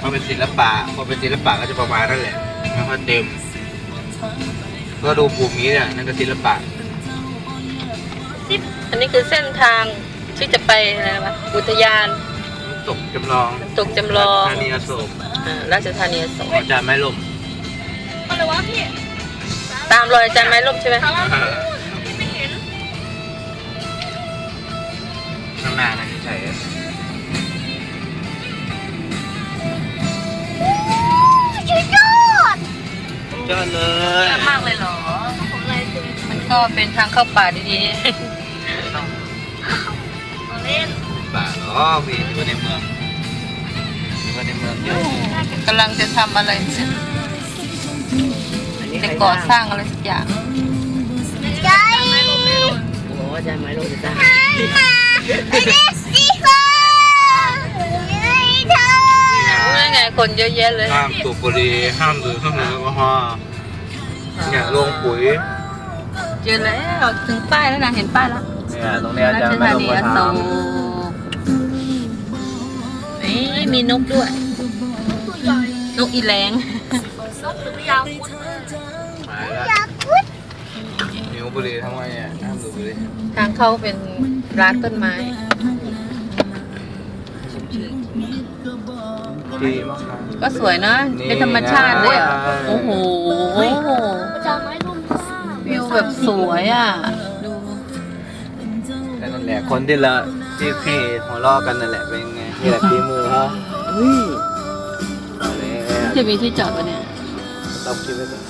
พอเป็นศิลปะพอเป็นศิลปะก็จะประมาณนั่นแหละไม่ค่อยเต็ม ก็ดูภูมิเนี่ยนั่นก็ศิลปะอันนี้คือเส้นทางที่จะไปอะไรวะอุทยานน้ำตกจำลองน้ำตกจำลองธานีอโศกอ่าราชธานีอโศกอาจารย์ไม้ลมอะไรวะพี่ตามรอยอาจารย์ไม้ล่มใช่ไหมถามว่าไม่ เจอเลยมากเลยเหรอผมลายเซ็นมันก็เป็นทางเข้าป่าดีของเล่นป่าอ๋อมีที่ว่าในเมืองที่ว่าในเมืองเยอะๆกำลังจะทำอะไรจะก่อสร้างอะไรสักอย่างใจโอ้อาจารย์ไม้ล่มจะสร้างไม่ได้สีฟ้ คนเยอะแยะเลย ห้ามสูบบุหรี่ห้ามดื่มเครื่องดื่มแอลกอฮอล์อย่าลงปุ๋ยเจอแล้วถึงป้ายแล้วนะเห็นป้ายแล้วเนี่ยตรงเนี้ยราจะชไม่ธาลงนีมาอโศทกนี่มีนกด้วยตัวใหญ่นกอีแรงนกหรือยาวพุดำหายแล้วยาวพุดหิวบุหรี่ทำไมเนี่ยห้ามดูดบุหรี่ทางเข้าเป็นร้านต้นไม้ ดีมากครับ ก็สวยนะนี่เป็นธรรมชาติเลยอะไงโอ้โหจำไม้ลุ่มค่ะวิวแบบสวยอะ ดู แต่นั่นแหละคนที่ละที่พี่หัวล้อกันนั่นแหละเป็นไงนี่แหละฝีมือเขาเฮ้ยเอาแล้วจะมีที่จอดปะเนี่ย ต้องคิดไว้ก่อน